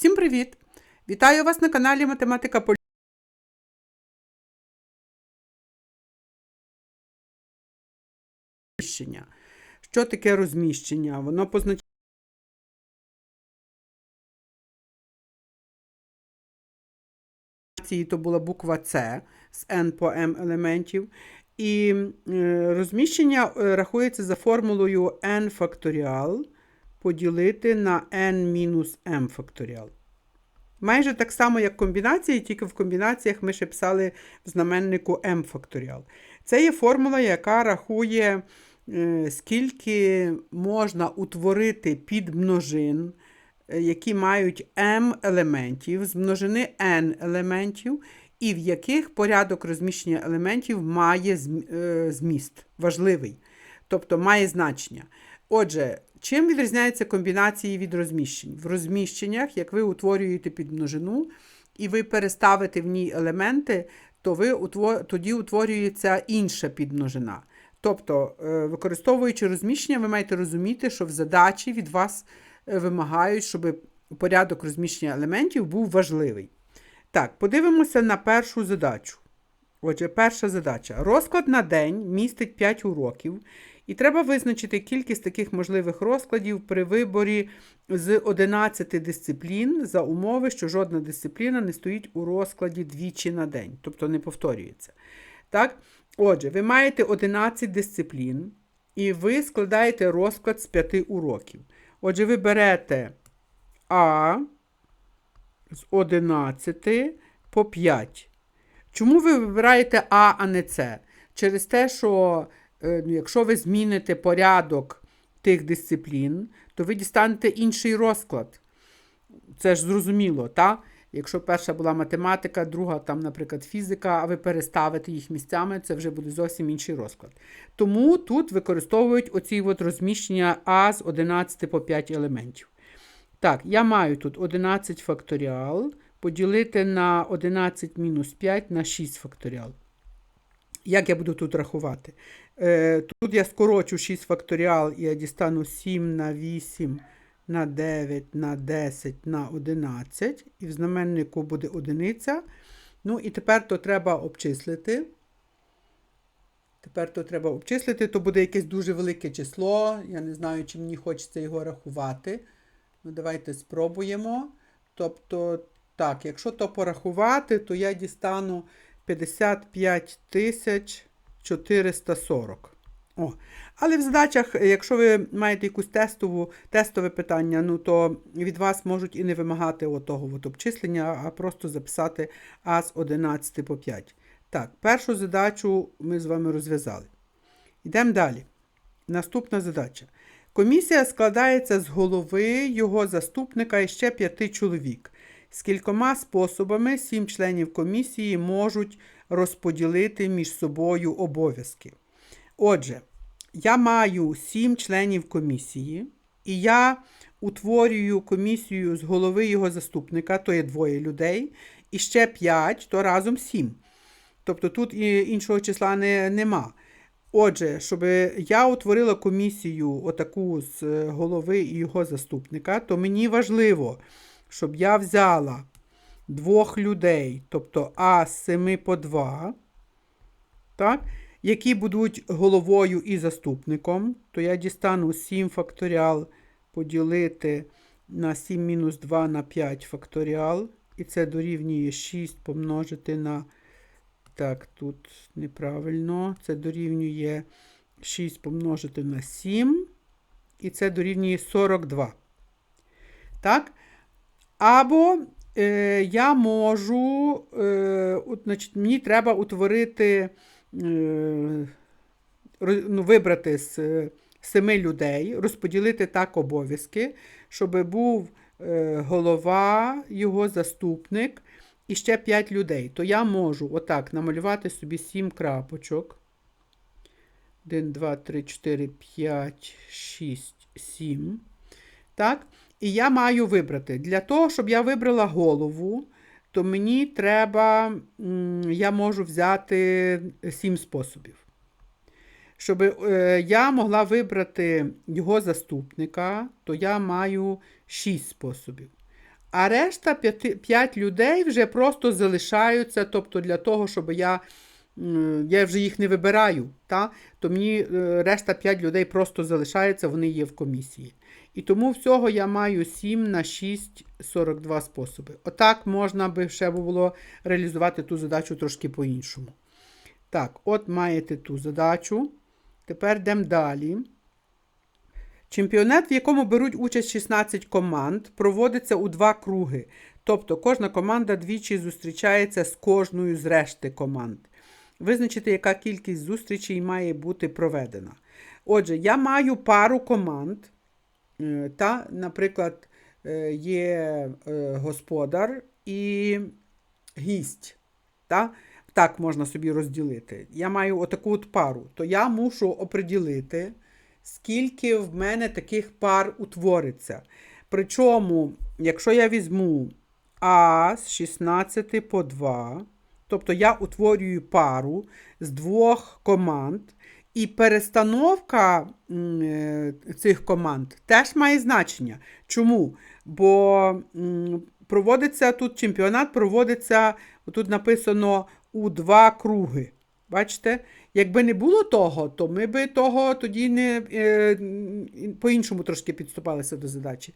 Всім привіт! Вітаю вас на каналі Математика Полі. Що таке розміщення? Воно позначає. То була буква С з N по M елементів. І е, розміщення е, рахується за формулою n факторіал поділити на n-m факторіал. Майже так само, як комбінації, тільки в комбінаціях ми ще писали в знаменнику m факторіал. Це є формула, яка рахує, е, скільки можна утворити підмножин, е, які мають m елементів, з множини n елементів, і в яких порядок розміщення елементів має е, зміст важливий, тобто має значення. Отже, чим відрізняються комбінації від розміщень? В розміщеннях, як ви утворюєте підмножину і ви переставите в ній елементи, то ви утво- тоді утворюється інша підмножина. Тобто, е, використовуючи розміщення, ви маєте розуміти, що в задачі від вас е, вимагають, щоб порядок розміщення елементів був важливий. Так, подивимося на першу задачу. Отже, перша задача. Розклад на день містить 5 уроків, і треба визначити кількість таких можливих розкладів при виборі з 11 дисциплін за умови, що жодна дисципліна не стоїть у розкладі двічі на день, тобто не повторюється. Так? Отже, ви маєте 11 дисциплін, і ви складаєте розклад з 5 уроків. Отже, ви берете А з 11 по 5. Чому ви вибираєте А, а не С? Через те, що якщо ви зміните порядок тих дисциплін, то ви дістанете інший розклад. Це ж зрозуміло, так? Якщо перша була математика, друга, там, наприклад, фізика, а ви переставите їх місцями, це вже буде зовсім інший розклад. Тому тут використовують оці от розміщення А з 11 по 5 елементів. Так, я маю тут 11 факторіал поділити на 11 мінус 5 на 6 факторіал. Як я буду тут рахувати? Е, тут я скорочу 6 факторіал і я дістану 7 на 8 на 9 на 10 на 11. І в знаменнику буде одиниця. Ну і тепер то треба обчислити. Тепер то треба обчислити, то буде якесь дуже велике число. Я не знаю, чи мені хочеться його рахувати. Ну, давайте спробуємо. Тобто, так, якщо то порахувати, то я дістану 55 тисяч 440. О. Але в задачах, якщо ви маєте якусь тестову, тестове питання, ну то від вас можуть і не вимагати отого от обчислення, а просто записати А з 11 по 5. Так, першу задачу ми з вами розв'язали. Йдемо далі. Наступна задача. Комісія складається з голови, його заступника і ще п'яти чоловік. З кількома способами сім членів комісії можуть розподілити між собою обов'язки. Отже, я маю сім членів комісії, і я утворюю комісію з голови його заступника, то є двоє людей, і ще п'ять, то разом сім. Тобто тут іншого числа не, нема. Отже, щоб я утворила комісію отаку з е, голови і його заступника, то мені важливо, щоб я взяла двох людей, тобто А з 7 по 2, так, які будуть головою і заступником, то я дістану 7 факторіал поділити на 7 мінус 2 на 5 факторіал, і це дорівнює 6 помножити на так, тут неправильно. Це дорівнює 6 помножити на 7. І це дорівнює 42. Так? Або е, я можу, е, от, значить, мені треба утворити, е, ну, вибрати з е, семи людей, розподілити так обов'язки, щоб був е, голова, його заступник і ще 5 людей, то я можу отак намалювати собі 7 крапочок. 1, 2, 3, 4, 5, 6, 7. Так? І я маю вибрати. Для того, щоб я вибрала голову, то мені треба, я можу взяти 7 способів. Щоб е, я могла вибрати його заступника, то я маю 6 способів. А решта 5 людей вже просто залишаються, тобто для того, щоб я. Я вже їх не вибираю, та? то мені е, решта 5 людей просто залишається, вони є в комісії. І тому всього я маю 7 на 6, 42 способи. Отак можна би ще було реалізувати ту задачу трошки по-іншому. Так, от маєте ту задачу. Тепер йдемо далі. Чемпіонат, в якому беруть участь 16 команд, проводиться у два круги. Тобто кожна команда двічі зустрічається з кожною з решти команд. Визначити, яка кількість зустрічей має бути проведена. Отже, я маю пару команд. Е, Та, наприклад, е, є е, господар і гість. Та? Так можна собі розділити. Я маю отаку от пару. То я мушу оприділити, скільки в мене таких пар утвориться. Причому, якщо я візьму А з 16 по 2, тобто я утворюю пару з двох команд, і перестановка е, цих команд теж має значення. Чому? Бо проводиться тут чемпіонат, проводиться, тут написано у два круги. Бачите? Якби не було того, то ми би того тоді не е, по-іншому трошки підступалися до задачі.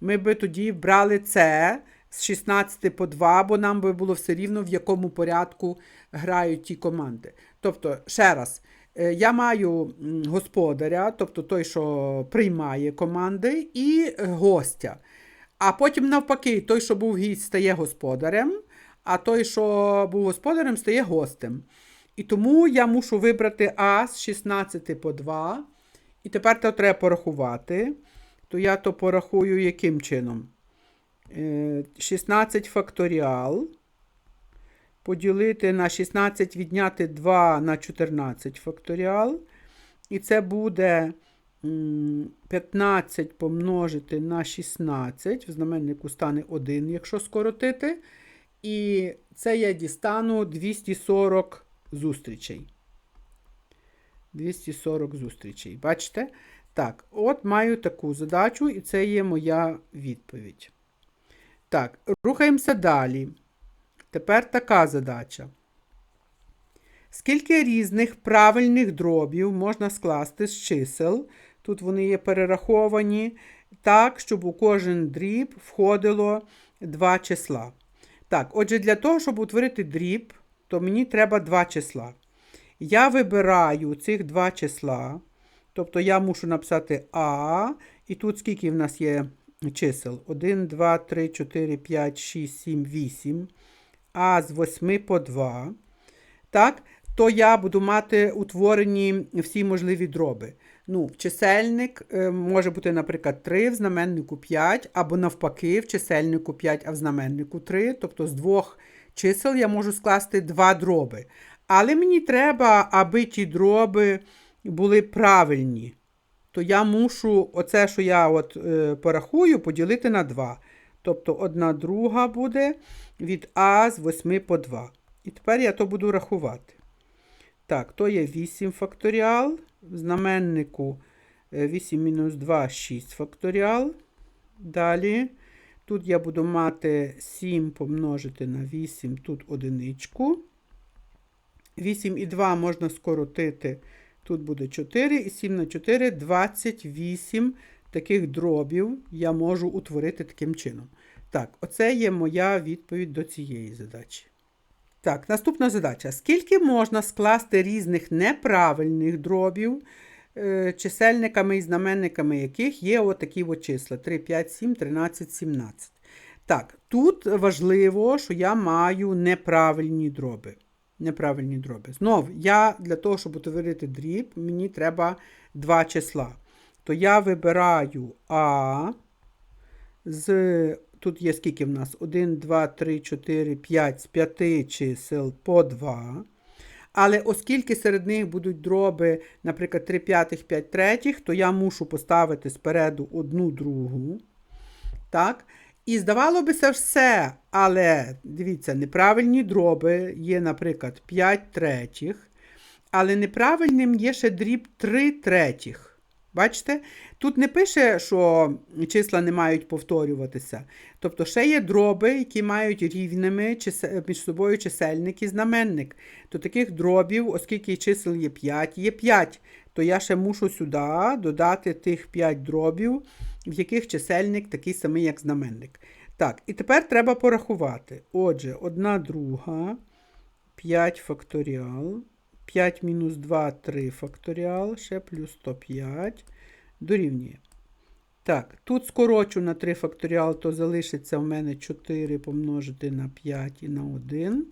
Ми би тоді брали це з 16 по 2, бо нам би було все рівно, в якому порядку грають ті команди. Тобто, ще раз, я маю господаря, тобто той, що приймає команди, і е, гостя. А потім, навпаки, той, що був гість, стає господарем, а той, що був господарем, стає гостем. І тому я мушу вибрати А з 16 по 2. І тепер то треба порахувати. То я то порахую яким чином? Е, 16 факторіал. Поділити на 16 відняти 2 на 14 факторіал. І це буде 15 помножити на 16. В знаменнику стане 1, якщо скоротити. І це я дістану 240 зустрічей. 240 зустрічей. Бачите? Так, от маю таку задачу, і це є моя відповідь. Так, рухаємося далі. Тепер така задача. Скільки різних правильних дробів можна скласти з чисел? Тут вони є перераховані так, щоб у кожен дріб входило два числа. Так, отже, для того, щоб утворити дріб, то мені треба два числа. Я вибираю цих два числа. Тобто я мушу написати А. І тут скільки в нас є чисел? 1, 2, 3, 4, 5, 6, 7, 8. А з 8 по 2. Так, то я буду мати утворені всі можливі дроби. Ну, чисельник е, може бути, наприклад, 3, в знаменнику 5, або навпаки, в чисельнику 5, а в знаменнику 3. Тобто з двох чисел я можу скласти два дроби. Але мені треба, аби ті дроби були правильні. То я мушу оце, що я от, е, порахую, поділити на 2. Тобто одна друга буде від А з 8 по 2. І тепер я то буду рахувати. Так, то є 8 факторіал. В знаменнику е, 8 мінус 2 6 факторіал. Далі. Тут я буду мати 7 помножити на 8, тут одиничку. 8 і 2 можна скоротити. Тут буде 4 і 7 на 4 28 таких дробів я можу утворити таким чином. Так, оце є моя відповідь до цієї задачі. Так, наступна задача. Скільки можна скласти різних неправильних дробів, е, чисельниками і знаменниками яких є отакі от числа 3, 5, 7, 13, 17. Так, тут важливо, що я маю неправильні дроби. Неправильні дроби. Знов, я для того, щоб утворити дріб, мені треба два числа. То я вибираю А з. Тут є скільки в нас? 1, 2, 3, 4, 5 з 5 чисел по 2. Але оскільки серед них будуть дроби, наприклад, 3 п'ятих, 5 третіх, то я мушу поставити спереду одну другу. Так? І здавало би це все, але дивіться, неправильні дроби є, наприклад, 5 третіх, але неправильним є ще дріб 3 третіх. Бачите? Тут не пише, що числа не мають повторюватися. Тобто ще є дроби, які мають рівними між собою чисельник і знаменник. То таких дробів, оскільки чисел є 5, є 5, то я ще мушу сюди додати тих 5 дробів, в яких чисельник такий самий, як знаменник. Так, і тепер треба порахувати. Отже, 1 друга, 5 факторіал, 5 мінус 2, 3 факторіал, ще плюс 105 дорівнює. Так, тут скорочу на 3 факторіал, то залишиться в мене 4 помножити на 5 і на 1,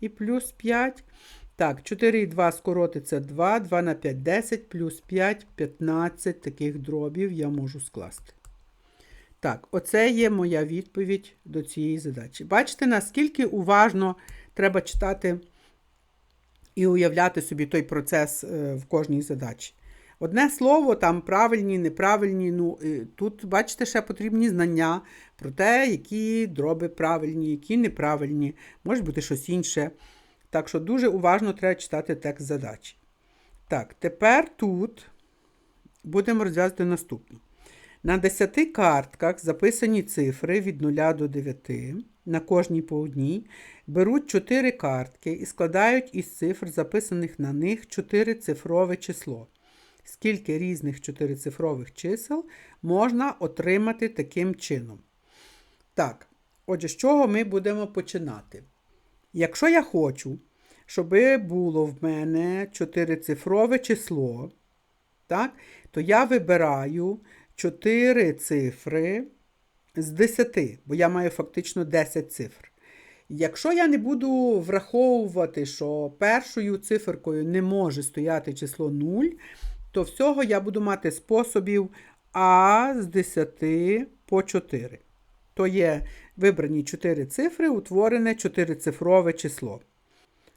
і плюс 5. Так, 4 і 2 скоротиться 2, 2 на 5 10, плюс 5 15 таких дробів я можу скласти. Так, оце є моя відповідь до цієї задачі. Бачите, наскільки уважно треба читати і уявляти собі той процес е, в кожній задачі. Одне слово, там правильні, неправильні. Ну, е, тут, бачите, ще потрібні знання про те, які дроби правильні, які неправильні, може бути щось інше. Так що дуже уважно треба читати текст задачі. Так, тепер тут будемо розв'язати наступне. На 10 картках записані цифри від 0 до 9, на кожній по одній, беруть 4 картки і складають із цифр, записаних на них 4-цифрове число. Скільки різних 4-цифрових чисел можна отримати таким чином? Так, отже, з чого ми будемо починати? Якщо я хочу, щоб було в мене 4-цифрове число, так, то я вибираю 4 цифри з 10, бо я маю фактично 10 цифр. Якщо я не буду враховувати, що першою циферкою не може стояти число 0, то всього я буду мати способів А з 10 по 4. То є вибрані 4 цифри, утворене 4-цифрове число.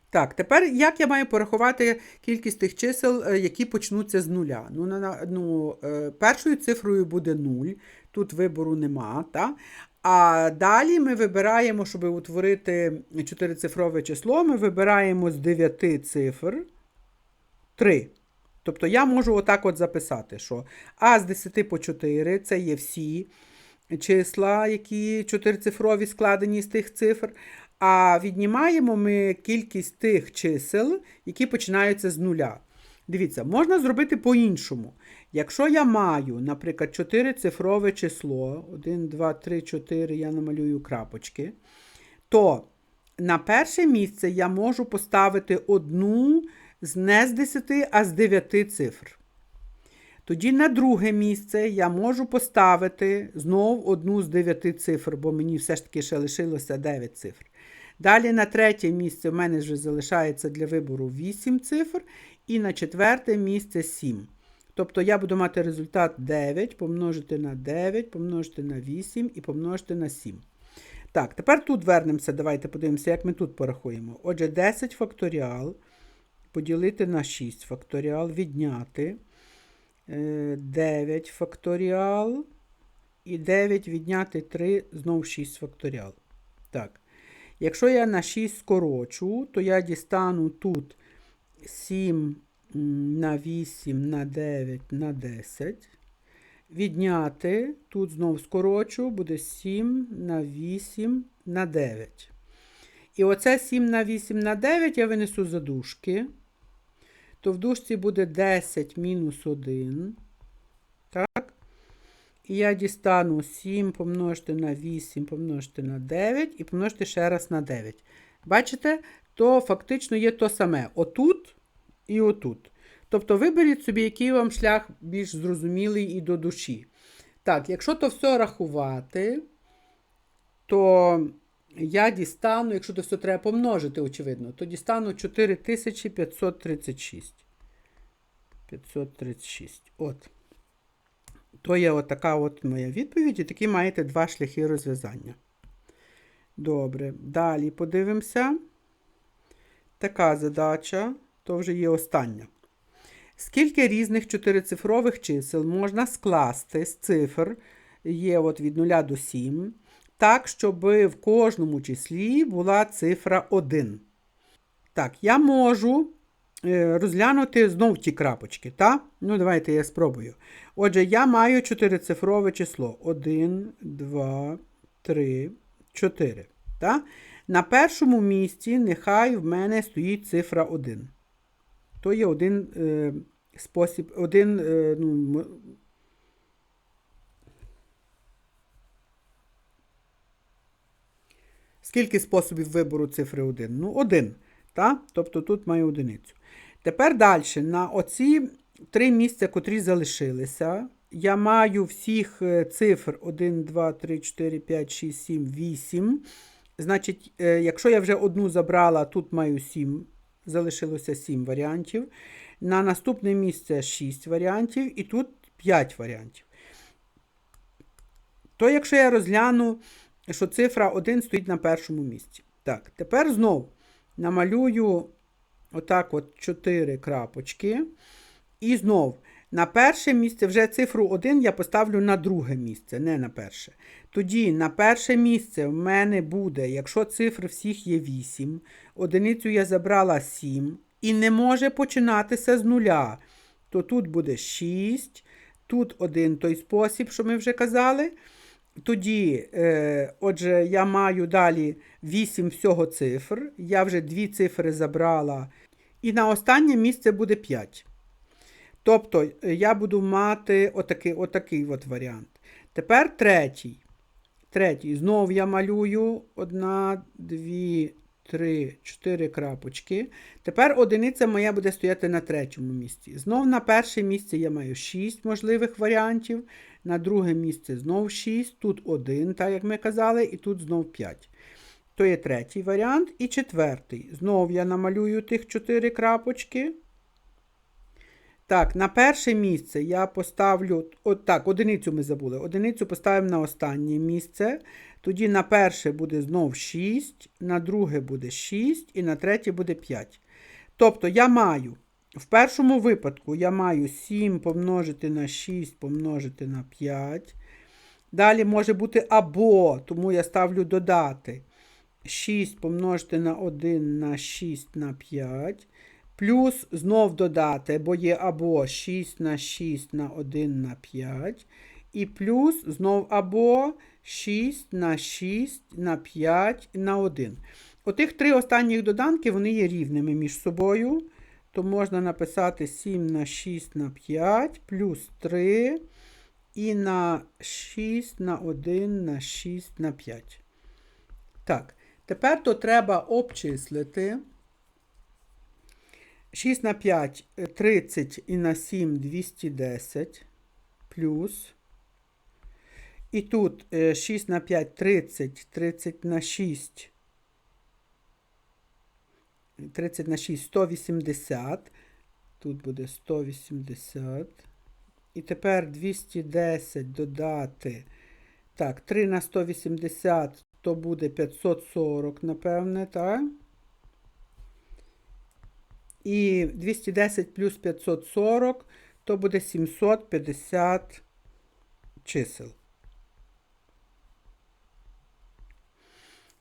Так, тепер як я маю порахувати кількість тих чисел, е, які почнуться з нуля? Ну, на- ну, е, першою цифрою буде 0, тут вибору нема. Та? А далі ми вибираємо, щоб утворити 4-цифрове число, ми вибираємо з 9 цифр 3. Тобто я можу отак от записати, що А з 10 по 4 це є всі числа, які чотирицифрові складені з тих цифр. А віднімаємо ми кількість тих чисел, які починаються з нуля. Дивіться, можна зробити по-іншому. Якщо я маю, наприклад, 4-цифрове число, 1, 2, 3, 4, я намалюю крапочки, то на перше місце я можу поставити одну з не з 10, а з 9 цифр. Тоді на друге місце я можу поставити знов одну з 9 цифр, бо мені все ж таки ще лишилося 9 цифр. Далі на третє місце в мене вже залишається для вибору 8 цифр, і на четверте місце 7. Тобто я буду мати результат 9 помножити на 9, помножити на 8 і помножити на 7. Так, тепер тут вернемося, давайте подивимося, як ми тут порахуємо. Отже, 10 факторіал поділити на 6 факторіал, відняти. Е, 9 факторіал. І 9 відняти 3, знов 6 факторіал. Так. Якщо я на 6 скорочу, то я дістану тут 7 м, на 8 на 9 на 10. Відняти, тут знов скорочу, буде 7 на 8 на 9. І оце 7 на 8 на 9 я винесу за дужки. То в дужці буде 10 мінус 1. Так. І я дістану 7 помножити на 8 помножити на 9 і помножити ще раз на 9. Бачите, то фактично є то саме отут і отут. Тобто виберіть собі, який вам шлях більш зрозумілий і до душі. Так, якщо то все рахувати, то я дістану, якщо то все треба помножити, очевидно, то дістану 4536. 536. От. То є от така от моя відповідь, і такі маєте два шляхи розв'язання. Добре. Далі подивимося. Така задача, то вже є остання. Скільки різних чотирицифрових чисел можна скласти з цифр, є от від 0 до 7, так, щоб в кожному числі була цифра 1. Так, я можу е, розглянути знов ті крапочки. Та? Ну, давайте я спробую. Отже, я маю чотирицифрове число. 1, 2, 3, 4. Та? На першому місці нехай в мене стоїть цифра 1. То є один е, спосіб, один. Е, ну, Скільки способів вибору цифри 1? Ну, один. Та? Тобто тут маю одиницю. Тепер далі. На оці три місця, котрі залишилися, я маю всіх е, цифр 1, 2, 3, 4, 5, 6, 7, 8. Значить, е, якщо я вже одну забрала, тут маю 7, залишилося 7 варіантів. На наступне місце 6 варіантів, і тут 5 варіантів. То якщо я розгляну, що цифра 1 стоїть на першому місці. Так, тепер знову намалюю отак от 4 крапочки. І знов на перше місце вже цифру 1 я поставлю на друге місце, не на перше. Тоді на перше місце в мене буде, якщо цифр всіх є 8, одиницю я забрала 7 і не може починатися з нуля. То тут буде 6, тут один той спосіб, що ми вже казали. Тоді, е, отже, я маю далі 8 всього цифр. Я вже дві цифри забрала. І на останнє місце буде 5. Тобто е, я буду мати отакий, отакий от варіант. Тепер третій. Третій. Знову я малюю одна, дві, три, чотири крапочки. Тепер одиниця моя буде стояти на третьому місці. Знов на перше місце я маю 6 можливих варіантів. На друге місце знов 6. Тут 1, так як ми казали, і тут знов 5. То є третій варіант. І четвертий. Знов я намалюю тих 4 крапочки. Так, на перше місце я поставлю. От так, одиницю ми забули. Одиницю поставимо на останнє місце. Тоді на перше буде знов 6, на друге буде 6 і на третє буде 5. Тобто я маю, в першому випадку я маю 7 помножити на 6 помножити на 5. Далі може бути або, тому я ставлю додати 6 помножити на 1 на 6 на 5. Плюс знов додати, бо є або 6 на 6 на 1 на 5. І плюс знов або 6 на 6 на 5 на 1. Отих три останніх доданки вони є рівними між собою. То можна написати 7 на 6 на 5 плюс 3 і на 6 на 1 на 6 на 5. Так, тепер то треба обчислити. 6 на 5 – 30 і на 7 – 210 плюс. І тут е, 6 на 5 – 30, 30 на 6 – 30 на 6 – 180. Тут буде 180. І тепер 210 додати. Так, 3 на 180 то буде 540, напевне, так? І 210 плюс 540 то буде 750 чисел.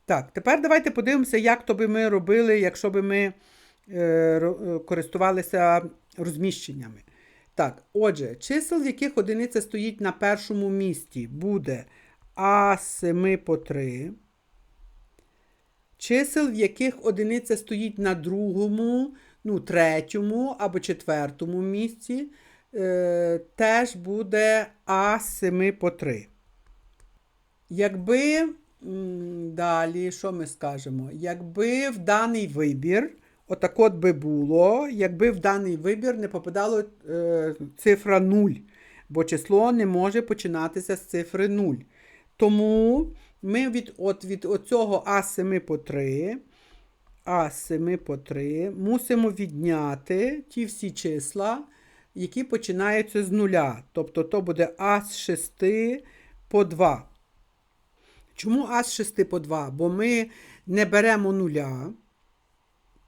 Так, тепер давайте подивимося, як то би ми робили, якщо би ми е, е, користувалися розміщеннями. Так, отже, чисел, в яких одиниця стоїть на першому місці, буде А7 по 3. Чисел, в яких одиниця стоїть на другому, ну, третьому або четвертому місці, е, теж буде А7 по 3. Якби далі, що ми скажемо? Якби в даний вибір, отак от би було, якби в даний вибір не попадало е, цифра 0, бо число не може починатися з цифри 0. Тому ми від, от, від оцього А7 по 3, А7 по 3 мусимо відняти ті всі числа, які починаються з нуля. Тобто то буде А з 6 по 2. Чому А з 6 по 2? Бо ми не беремо нуля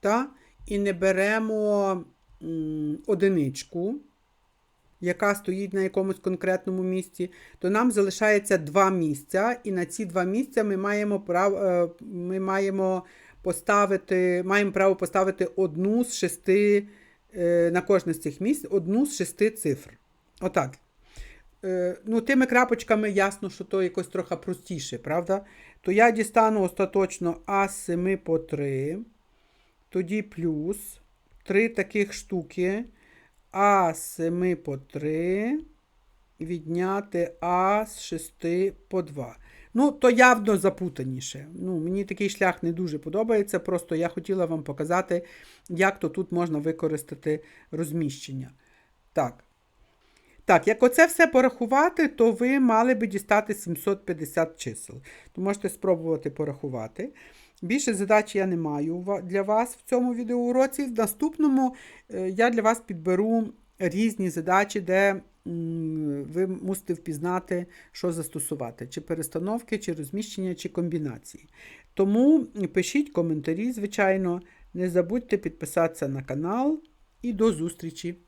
та? і не беремо м, одиничку, яка стоїть на якомусь конкретному місці, то нам залишається два місця, і на ці два місця ми маємо право, е, ми маємо поставити, маємо право поставити одну з шести е, на кожне з цих місць одну з шести цифр. Отак. Е, ну, тими крапочками ясно, що то якось трохи простіше, правда? То я дістану остаточно А7 по 3, тоді плюс 3 таких штуки, А з 7 по 3, відняти А з 6 по 2. Ну, то явно запутаніше. Ну, мені такий шлях не дуже подобається, просто я хотіла вам показати, як то тут можна використати розміщення. Так. Так, як оце все порахувати, то ви мали би дістати 750 чисел. То можете спробувати порахувати. Більше задач я не маю для вас в цьому відеоуроці. В наступному е, я для вас підберу різні задачі, де ви мусите впізнати, що застосувати: чи перестановки, чи розміщення, чи комбінації. Тому пишіть коментарі, звичайно. Не забудьте підписатися на канал і до зустрічі!